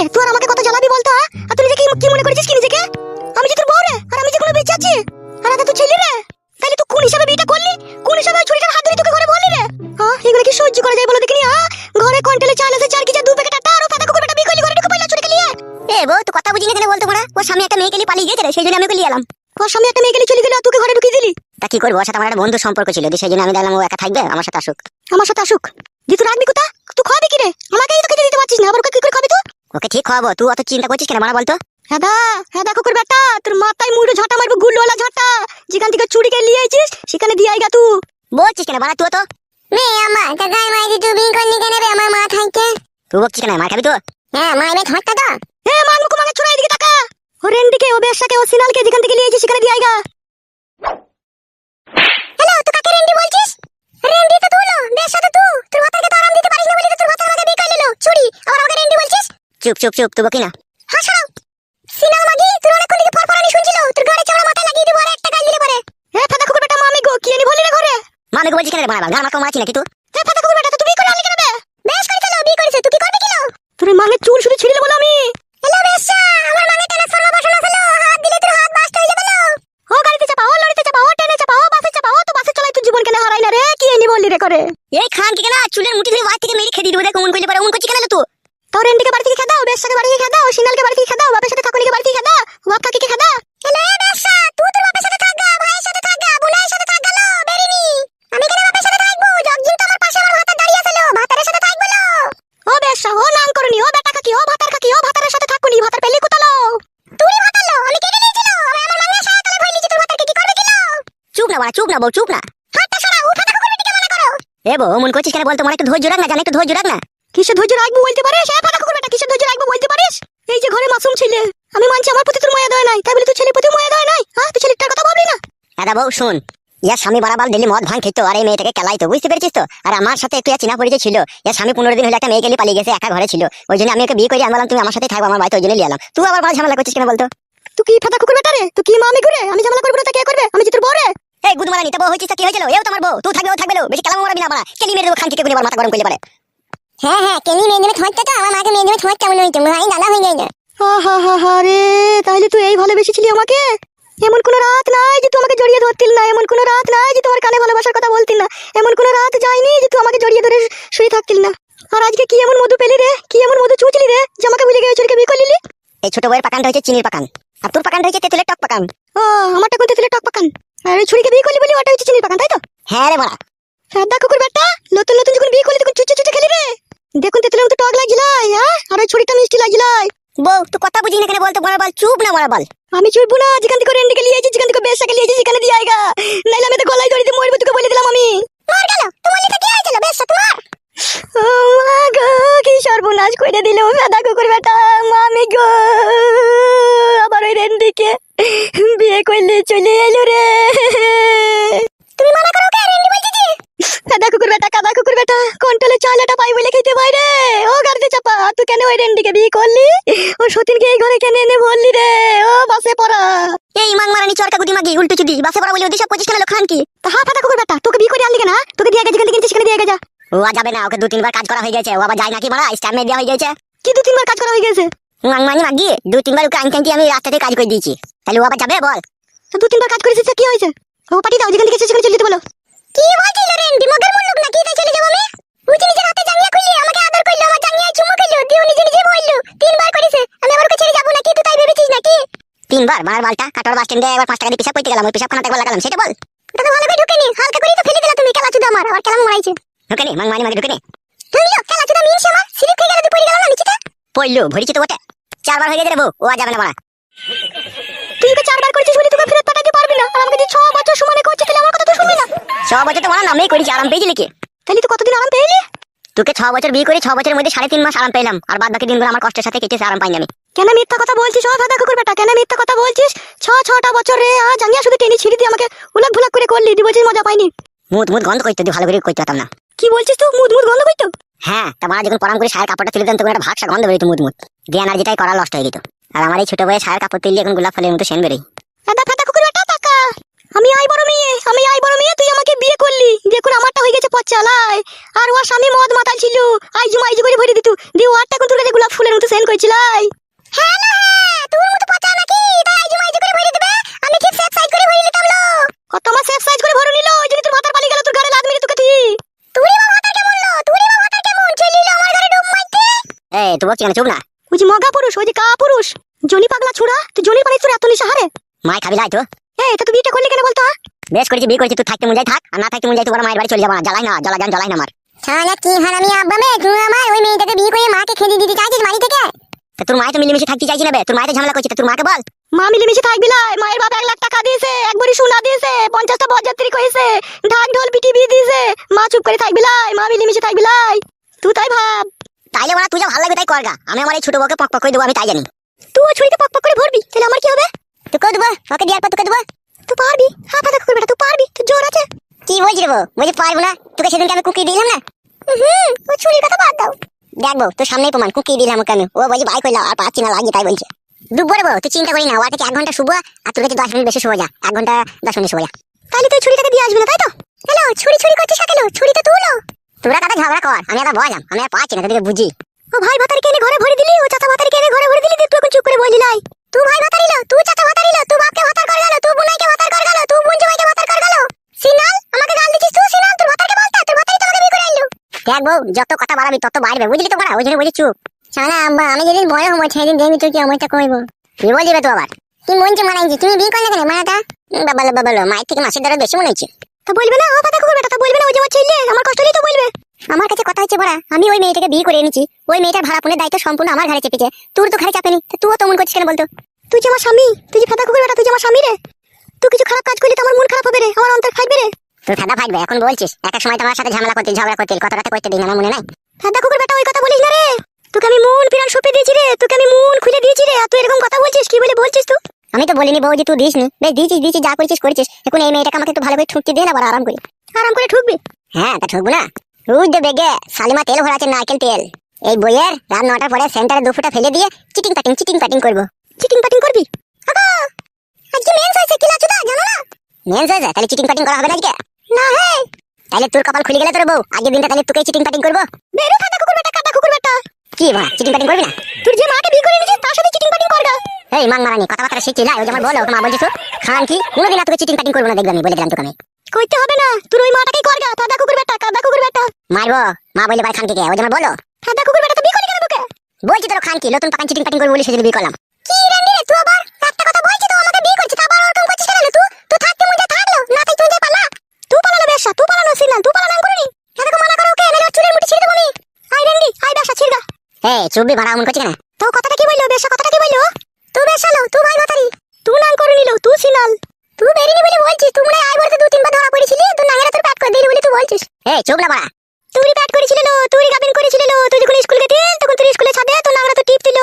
রে তুই আমাকে কত জ্বালাবি বলতো হ্যাঁ? আর তুই নিজেকে কি মনে করেছিস কি নিজেকে? আমি যে তোর বউ রে আর আমি যে কোনো বেঁচে আছি? আর তুই ছেলে রে তাহলে তুই কোন হিসাবে বিয়েটা করলি? কোন হিসাবে ছুরিটার হাত ধরে তোকে ঘরে বললি রে? হ্যাঁ এগুলো কি সহ্য করা যায় বলো দেখিনি হ্যাঁ? ঘরে কন্টেলে চাল আছে চার কেজি দু প্যাকেট আটা আর ফাটা কুকুরটা বিয়ে করলি ঘরে ঢুকে পড়লা ছুরি খেলিয়ে এ বউ তুই কথা বুঝি না কেন বলতো মোরা? ওর স্বামী একটা মেয়েকে নিয়ে পালিয়ে গেছে রে, সেই জন্য আমি ওকে নিয়ে এলাম। ওর সামনে একটা মেয়ে গেলি চলে গেল তোকে ঘরে ঢুকিয়ে দিলি? তা কি করব ওর সাথে আমার একটা বন্ধু সম্পর্ক ছিল সেই জন্য আমি দেখলাম ও একা থাকবে আমার সাথে আসুক। আমার সাথে আসুক? দি তুই রাখবি কোথা তুই খাবি কি রে? আমাকেই তো খেতে দিতে পারছিস না আবার কি করে খাবি তুই? ওকে ঠিক খাওয়াবো। তুই অত চিন্তা করছিস কেন মারা বলতো? হ্যাঁ দা হ্যাঁ দা কুকুর বেটা তোর মাথায় মুড়ো ঝাঁটা মারবো গুল্লোলা ঝাঁটা। যেখান থেকে চুরিকে নিয়ে আইছিস সেখানে দিয়ে আইগা তুই বলছিস কেন মারা তুই তো মেয়ে আমার তা গায়ে মাইরি তুই বিয়ে করনি কেন রে আমার মা থাকতে তুই বলছিস কেন? মার খাবি তো? হ্যাঁ মাইরে থাকতে তো এ মান মুখ মাগে ছড়াই দিকে টাকা ও রেন্ডিকে ও বেশাকে ও সিনালকে যেখান থেকে নিয়ে আইছিস সেখানে দিয়ে আইগা। চুপ চুপ চুপ তুই বকি না? হ্যাঁ ছাড়াও সিনাল মাগি তোর অনেকক্ষণ থেকে ফরফরানি শুনছিল। তোর গাড়ি চামড়া মাথায় লাগিয়ে দিব আর একটা গাল দিলে পরে। এ ফাটা কুকুর বেটা মামি গো কি আনি বলি রে ঘরে মানে গো বলছিস কেন রে মারা গান মারতে মাছি নাকি তুই এ ফাটা কুকুর বেটা তো তুই বিয়ে করে আনলি কেন বে বেশ করে চলো বিয়ে করেছে তুই কি করবি কিলো তোর এই মাঙের চুল শুধু ছিঁড়ে বলো আমি হ্যালো বেশা আমার মাগে ট্রান্সফর্মার বসানো ছিল হাত দিলে তোর হাত বাস্ট হয়ে যাবে লো ও গাড়িতে চাপা ও লরিতে চাপা ও ট্রেনে চাপা ও বাসে চাপা ও তো বাসে চলাই তুই জীবন কেন হারাই না রে কি আনি বললি রে করে এই খান কি কেন চুলের মুঠি ধরে বাইরে থেকে মেরে খেয়ে দিবো দেখ কোন কইলে পারে কোন করছিস কেন তুই তোর রেন্ডিকে বাড়ি থেকে খেদাও বেশাকে বাড়ি থেকে খেদাও সিনালকে বাড়ি থেকে খেদাও বাপের সাথে কাকুলিকে বাড়ি থেকে খেদাও বাপ কাকিকে খেদাও হ্যালো এ বেশা তুই তোর বাপের সাথে থাক গা ভাইয়ের সাথে থাক গা বোনের সাথে থাক গা লো বেরিনি আমি কেন বাপের সাথে থাকব জগজিন তো আমার পাশে আমার ভাতার দাঁড়িয়ে আছে লো ভাতারের সাথে থাকব লো ও বেশা ও নাম করনি ও বেটা কাকি ও ভাতার কাকি ও ভাতারের সাথে থাকুনি ভাতার পেলি কোতালো তুই ভাতার লো আমি কেটে নিয়েছিল আমি আমার মাঙ্গা সায়া তলে ভই নিয়েছি তোর ভাতারকে কি করবে কিলো চুপ না মারা চুপ না বউ চুপ না হাতটা সরা উঠা থাকো বেটিকে মানা করো। এ বউ মন করছিস কেন বলতো মারা একটু ধৈর্য রাখ না জানি একটু ধৈর্য রাখ না। কিসে ধৈর্য রাখব বলতে পারিস? হ্যাঁ ফাটা কুকুর বেটা কিসে ধৈর্য রাখব বলতে পারিস? এই যে ঘরে মাসুম ছেলে আমি মানছি আমার প্রতি তোর মায়া দেয় নাই তাই বলে তুই ছেলের প্রতি মায়া দেয় নাই। হ্যাঁ তুই ছেলেটার কথা ভাবলি না? দাদা বউ শুন ইয়ার স্বামী বারাবার দিল্লি মদ ভাঙ খেতো আর এই মেয়েটাকে কেলাইতো বুঝতে পেরেছিস তো? আর আমার সাথে একটু চিনা পরিচয় ছিল স্বামী পনেরো দিন হলে একটা মেয়ে গেলে পালিয়ে গেছে একা ঘরে ছিল। ওই জন্য আমি ওকে বিয়ে করে আমি বললাম তুমি আমার সাথে থাকব আমার ওই জন্য নিয়ে এলাম। তুই আবার ঝামেলা করছিস কেন বলতো তুই কি ফাটা কুকুর বেটা রে? তুই কি মা আমি ঘুরে? আমি ঝামেলা করব না তা কে করবে? আমি যে তোর বউ রে? এই গুদ মারা নিতে বউ হয়েছিস কি হয়েছিল? এও তোমার বউ। তুই থাকবে ও থাকবে বেশি কালাম মারাবি না মারা কেলি মেরে দেবো খান থেকে মাথা গরম করলে পারে হ্যাঁ হ্যাঁ কেনি মেয়ে দেবে থাকতে তো আমার মাকে মেয়ে দেবে থাকতে মনে হইতো ভাই নালা হয়ে যায় হা হা হা হা রে তাহলে তুই এই ভালোবেসেছিলি আমাকে? এমন কোনো রাত নাই যে তুই আমাকে জড়িয়ে ধরতিল না। এমন কোনো রাত নাই যে তোমার কানে ভালোবাসার কথা বলতিল না। এমন কোনো রাত যায়নি যে তুই আমাকে জড়িয়ে ধরে শুয়ে থাকতিল না। আর আজকে কি এমন মধু পেলি রে? কি এমন মধু চুচলি রে? যে আমাকে ভুলে গিয়ে চুরিকে বিয়ে করলি এই ছোট বউয়ের পাকানটা হচ্ছে চিনির পাকান। আর তোর পাকানটা হচ্ছে তেঁতুলের টক পাকান। ও আমারটা কোনতে ছিল টক পাকান? আর ওই ছুরিকে বিয়ে করলি বলি ওটা হচ্ছে চিনির পাকান তাই তো? হ্যাঁ রে মারা সাদা কুকুর বেটা নতুন নতুন যখন বিয়ে করলি তখন চুচে চুচে খেলি রে। দেখুন তেতুলের মতো টক হ্যাঁ আর ওই ছুরিটা মিষ্টি লাগছিলাই বউ তুই কথা বুঝি না কেন বলতো মারা বল চুপ না মারা বল। আমি চুপবো না যেখান থেকে রেন্ডিকে লিয়েছি যেখান থেকে বেশাকে লিয়েছি সেখানে দিয়ে আইগা নাইলে আমি তো গলায় দড়িতে মরবো তোকে বলে দিলাম আমি। মার গেল তোমার লিখে কি হয়েছিল বেশ তোমার ও মা গো কি সর্বনাশ করে দিল সাদা কুকুর বেটা মামি গো। আবার ওই রেন্ডিকে বিয়ে করলে চলে এলো রে। তুমি মানা করো কে রেন্ডি বলছি জি কাদা কুকুর বেটা কাদা কুকুর বেটা কন্ট্রোলে চালাটা পাই বলে খেতে পাই রে। ও গাড়িতে চাপা তুই কেন ওই রেন্ডিকে বিয়ে করলি? ও সতীনকে এই ঘরে কেন এনে বললি রে? ও বাসে পড়া। এই মাং মারানি চরকা গুদি মাগি উল্টো চুদি বাসে পড়া বলে ওদিশা পঁচিশ কেন খান কি? তা হা ফাটা কুকুর বেটা তোকে বিয়ে করে আনলি কেন? তোকে দিয়ে গেছে কিনছিস সেখানে দিয়ে গেছে? ও যাবে না ওকে দু তিনবার কাজ করা হয়ে গেছে ও আবার যায় নাকি মারা স্ট্যাম্পে দেওয়া হয়ে গেছে। কি দু তিনবার কাজ করা হয়ে গেছে? মাং মানি মাগি দু তিনবার ওকে আনতে আমি রাস্তাতে কাজ করে দিয়েছি। তাহলে ও আবার যাবে বল। তা দু তিনবার কাজ করেছিস কি হয়েছে? ও পাঠিয়ে দাও যেখান থেকে এসেছিস সেখানে চলে যেতে বলো। কি বলছিল রেন্ডি মগের মুল্লুক না কি তাই চলে যাব আমি? উঠে নিজের হাতে জাঙ্গিয়া খুললি আমাকে আদর করল আমার জাঙ্গিয়া চুমু খেলো দিয়ে ও নিজে নিজে বলল তিনবার করেছে আমি আবার ওকে ছেড়ে যাব নাকি? তুই তাই ভেবেছিস নাকি? তিনবার? মার বালটা কাটোর বাস স্ট্যান্ডে একবার পাঁচ টাকা দিয়ে পিসাব করতে গেলাম ওই পিসাব খানাতে একবার লাগালাম সেটা বল। ওটা তো ভালো করে ঢুকেনি হালকা করেই তো ফেলে দিলা তুমি খেলা চুদা আমার আবার কেলাম মারাইছে। ঢুকে নি মাং মানি মাগি ঢুকে নি। তুমিও খেলা চুদা মিনছে আমার স্লিপ খেয়ে গেল তুই পড়ে গেল না নিচেতে? পড়ল ভরিছে তো বটে। চারবার হয়ে গেছে রে বউ ও আর যাবে না মারা। তুই ওকে চারবার করেছিস বলে তোকে ফেরত পাঠাতে পারবি না। আর আমাকে যে ছ বছর সমানে তাহলে আমার কথা তো শুনবি না। ছ বছর তো নামেই করেছি আরাম পেয়েছিলি কি? তাহলে তুই কতদিন আরাম পেলি তোকে ছ বছর বিয়ে করে ছ বছরের মধ্যে সাড়ে তিন মাস আরাম পেলাম আর বাদ বাকি দিনগুলো আমার কষ্টের সাথে কেটেছে আরাম পাইনি আমি। কেন মিথ্যা কথা বলছিস? ও কুকুর বেটা কেন মিথ্যা কথা বলছিস? ছ ছটা বছর রে জাঙ্গিয়া শুধু টেনে ছিড়ি দিয়ে আমাকে উলক ভুলক করে করলি বলছিস মজা পাইনি। মুদ মুদ গন্ধ করতে তুই ভালো করে করতে পারতাম না। কি বলছিস তুই? মুদ মুদ গন্ধ করতো? হ্যাঁ তা মারা যখন পরাম করে সায়ের কাপড়টা তুলে দেন তখন একটা ভাগসা গন্ধ বেরোতো মুদ মুদ। জ্ঞান আর যেটাই করা নষ্ট হয়ে যেত। আর আমার এই ছোট বয়ে সায়ের কাপড় তুললে এখন গোলাপ ফলের মতো সেন বেরোই দাদা ফাদা কুকুর বেটা টাকা। আমি আই বড় মেয়ে আমি আই বড় মেয়ে তুই আমাকে বিয়ে করলি। দেখুন আমারটা হয়ে গেছে পচালাই আর ওর স্বামী মদ মাতাল ছিল। আইজু মাইজু করে ভরে দিত। দিয়ে ওরটা কোন তুলে গোলাপ ফুলের মতো সেন করেছিলাই। হ্যাঁ না হ্যাঁ তোর মতো পচা নাকি? তাই আইজু মাইজু করে ভরে দিবে? আমি ঠিক সেফ সাইড করে ভরে নিতাম লো। কত আমার সেফ সাইজ করে ভরে নিল? ওই জন্য তোর মাথার পালি গেল তোর গাড়ি লাদ মেরে তোকে তুই তুই বাবা তার কেমন লো? তুই বাবা তার কেমন? চলিল আমার ঘরে ডুব মারতে। এই তুই বলছি কেন চুপ না। ওই যে মগা পুরুষ ওই যে কা জনি পাগলা ছুড়া? তুই জনি পানি তোর এত নিশা হারে মায় খাবি লাই তো। এই তা তুই বিয়েটা করলি কেন বলতো? বেশ করেছি বিয়ে করেছি তুই থাকতে মন যাই থাক। আর না থাকতে মন তুই বড় মায়ের বাড়ি চলে যাব না। জ্বালাই না জ্বালা যান জ্বালাই না আমার। শালা কি হারামি আব্বা মে তুই আমার ওই মেয়েটাকে বিয়ে করে মাকে খেতে দিতে চাইছিস বাড়ি থেকে? তা তোর মায়ের তো মিলেমিশে থাকতে চাইছি না বে? তোর মায়ের তো ঝামেলা করছিস তোর মাকে বল। মা মিলেমিশে থাকবি লাই মায়ের বাবা এক লাখ টাকা দিয়েছে একবারই সোনা দিয়েছে পঞ্চাশটা বরযাত্রী করেছে ঢাক ঢোল পিটি বিয়ে দিয়েছে। মা চুপ করে থাকবি লাই মা মিলেমিশে থাকবি লাই তুই তাই ভাব। তাইলে বলা তুই যা ভালো লাগবে তাই করগা আমি আমার এই ছোট বউকে পক পক করে দেবো আমি তাই জানি। তুই ও ছুরিতে পক পক করে ভরবি তাহলে আমার কি হবে? দেবো ওকে দেওয়ার পর তোকে দেবো তুই পারবি করবি তুই পারবি তুই জোর আছে। কি বলছি রে বউ? বলছি পারব না তোকে সেদিনকে আমি কুকি দিলাম না? হুম ও ছুরির কথা বাদ দাও। দেখব তোর সামনেই প্রমাণ কুকি দিলাম ওকে আমি। ও বলছি বাই করলাম আর পাচ্ছি না লাগি তাই বলছে। ডুববো রে বউ তুই চিন্তা করি না ওর কাছে এক ঘণ্টা শুভ আর তোর কাছে দশ মিনিট বেশি শুভ যা। এক ঘণ্টা দশ মিনিট শুভ যা। তাহলে তুই ছুরিটাকে দিয়ে আসবি না তাই তো? হ্যালো ছুরি ছুরি করছিস কেন? ছুরি তো তুলো। তোরা কাটা ঝগড়া কর আমি আবার বললাম আমি আর পাচ্ছি না তোদেরকে বুঝি। ভাই ভাতারিকে এনে ঘরে ভরে দিলি? ও চাচা ভাতারিকে এনে ঘরে ভরে দিলি তুই এখন চুপ করে বললি লাই তুই ভাই ভাতার ইলো তুই চাচা ভাতার ইলো তুই বাপকে ভাতার কর গেল তুই বুনাইকে ভাতার কর গেল তুই বুনজো ভাইকে ভাতার কর গেল। সিনাল, আমাকে গাল দিছিস তুই সিনাল, তোর ভাতারকে বলতা, তোর ভাতারই তোমাকে বিয়ে করে আইলো দেখ বউ, যত কথা বাড়াবি তত বাড়বে, বুঝলি তো বড়া ওই বলি চুপ। শালা, আব্বা, আমি যেদিন বড় হব, সেদিন দেখবি তুই কি আমারটা কইবো কি বলবি তুই আবার? কি মনছে মানাইছি? তুমি বিয়ে করলে কেন মানাটা? বাবালো বাবালো মায়ের থেকে মাসের দ্বারা বেশি মনে হচ্ছে। তা বলবে না, ও ফাটা কুকুর তা বলবে না, ওই যে আমার ছেলে কষ্ট তো বলবে। আমার কাছে কথা হচ্ছে বড়া। আমি ওই মেয়েটাকে বিয়ে করে এনেছি। ওই মেয়েটার ভাড়া পুনের দায়িত্ব সম্পূর্ণ আমার ঘরে চেপেছে। তোর তো ঘরে চাপেনি। তুইও তো মন করছিস কেন বলতো? তুই যে আমার স্বামী তুই যে ফাটা কুকুর তুই যে আমার স্বামী রে। তুই কিছু খারাপ কাজ করলি তো আমার মন খারাপ হবে রে। আমার অন্তর খাইবে রে। তোর ফাটা ফাটবে এখন বলছিস। এক এক সময় তোমার সাথে ঝামেলা করতে ঝগড়া করতে কত রাতে করতে দিন আমার মনে নাই? ফাটা কুকুর বেটা ওই কথা বলিস না রে। তোকে আমি মন পিরান সপে দিয়েছি রে। তোকে আমি মন খুলে দিয়েছি রে। আর তুই এরকম কথা বলছিস কি বলে বলছিস তুই? আমি তো বলিনি যে তুই দিসনি। বেশ দিয়েছিস দিয়েছিস যা করেছিস করেছিস। এখন এই মেয়েটাকে আমাকে একটু ভালো করে ঠুকতে দিয়ে না আবার আরাম করে। আরাম করে ঠুকবি? হ্যাঁ তা ঠুকবো না। রুজ দে বেগে সালিমা তেল ভরা আছে নারকেল তেল। এই বইয়ের রাত নটার পরে সেন্টারে দু ফুটা ফেলে দিয়ে চিটিং পাটিং চিটিং পাটিং করব। চিটিং পাটিং করবি? আজকে মেন্স হয়েছে জানো না? মেন হয়ে তাহলে চিটিং প্যাটিং করা হবে না আজকে? না হে! তাহলে তোর কপাল খুলে গেলে তোর বউ। আগের দিনটা তাহলে তোকে চিটিং প্যাটিং করব। বেরো ফাটা কুকুর বেটা কাটা কুকুর বেটা কি বা চিটিং প্যাটিং করবি না? তুই যে মাকে বিয়ে করে এনেছিস তার সাথে চিটিং পাটিং করগা। এই মাং মারানি কথাবার্তা শিখছি না ওই যেমন বলো মা বলছিস খান কি? কোনোদিন তোকে চিটিং প্যাটিং করব না দেখবি আমি বলে দিলাম তোকে আমি। কইতে হবে না। তুই ওই মাটাকেই করগা ফাটা কুকুর বেটা কাদা কুকুর বেটা। মারবো? মা বললে ভাই খান কে ওই যেমন বলো। ফাটা কুকুর বেটা তো বিয়ে করলি কেন তোকে? বলছি তোর খান কি নতুন পাকান চিটিং প্যাটিং করব বলে সেদিন বিয়ে করলাম। কি রে তুই আবার একটা কথা বলছিস তো আমাকে বিয়ে করছিস আবার ওরকম করছিস কেন তুই? তুই থাকতে মজা থাকল না তাই তুই যা পালা। তুই পালানো বেশা তুই পালানো সিনাল তুই পালানো করনি এটাকে মানা করো ওকে নাহলে ওর চুলের মুঠি ছিঁড়ে দেবো আমি। আই রেন্ডি আই বেশা ছিড়গা এই চুপবি ভাড়া মন করছি কেন? তো কথাটা কি বলল বেশা কথাটা কি বলল? তুই বেশ আলো তুই ভাই ভাতারি তুই নাম করে নিল তুই সিনাল তুই বেরিনি বলে বলছিস তুই মনে হয় আই বলতে দু তিনবার ধরা পড়েছিলি তুই নাঙ্গেরা তোর প্যাট করে দিলি বলে তুই বলছিস এই চুপ না বাড়া। তুই প্যাট করেছিল তুই গাবিন করেছিল তুই যখন স্কুল গেছিস তখন তুই স্কুলে ছাদে তো নাংরা তো টিপ দিল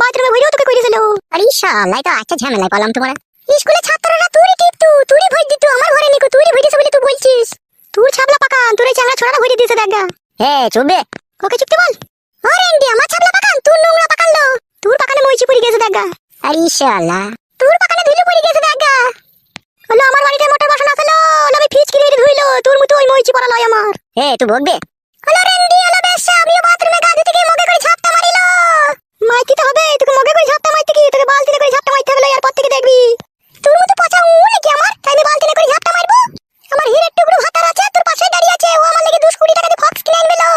বাথরুমে ভরেও তোকে করেছিল আরে শালাই তো আচ্ছা ঝামেলায় পালাম তোমার। স্কুলে ছাত্ররা তুই টিপ তু তুই ভই দিত, আমার ঘরে নিকো তুই ভই দিছ বলে তুই বলছিস। তুই ছাবলা পাকান, তোর এই চ্যাংড়া ছোড়াটা ভরে দিয়েছে দেখা হে, চুপবে। ওকে চুপতে বল। আরে এন্ডি, আমার ছাবলা পাকান তুই নোংরা পাকালো তোর পাকানে মইছি পড়ে গেছে দেখা আরে শালা তোর পাকানে ধুলো পড়ে গেছে দেখা হলো আমার বাড়িতে মোটর বাসন আসলো আমি ফিজ কিনে ধুইলো, তোর মতো ওই মইছি পড়া লয় আমার। হে, তুই বকবে? হলো রেন্ডি হলো বেশ আমিও বাথরুমে গা ধুতে মগে করে ঝাপটা মারিলো। মাইতে তো হবে, তোকে মগে করে ঝাপটা মারতে কি তোকে বালতিতে করে ঝাপটা মারতে হবে এরপর থেকে দেখবি। তোর মতো পচা উল কি আমার? তাই আমি বালতিনে করে ঝাপটা মারবো? আমার হিরের টুকরো হাতার আছে তোর পাশে দাঁড়িয়ে আছে, ও আমার লেগে 2 কোটি টাকা দিয়ে ফক্স কিনে আনবেলো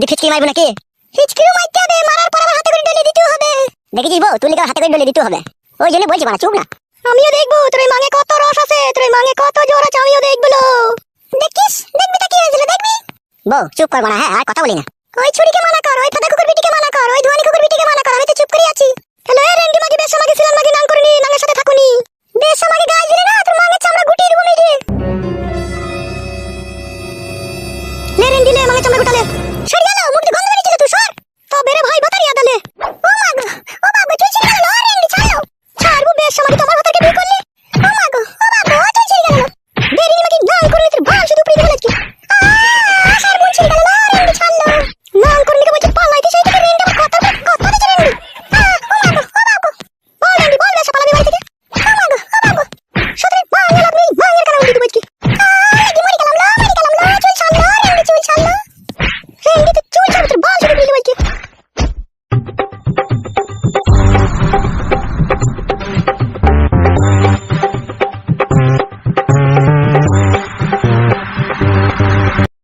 দিফিট কি মারবো নাকি? হিচকিও মারতে হবে, মারার পর আমার হাতে করে ডলে দিতে হবে। দেখেছিস বউ, তুই হাতে করে ডলে দিতে হবে? ওই জন্য বলছি বাড়া চুপ না। আমিও দেখব, তোর মাঙে কত রস আছে, তোর ওই মাঙে কত জোর আছে, আমিও দেখব দেখিস দেখবি তা কি হয়েছিল দেখবি বউ, চুপ কর বাড়া হ্যাঁ আর কথা বলি না। ওই ছুরিকে মানা কর, ওই ফাদা কুকুর বিটিকে মানা কর, ওই ধোয়ানি কুকুর বিটিকে মানা কর, আমি তো চুপ করে আছি। হ্যালো রেন্ডি মাগি বেশ মাগি সিলান মাগি নাং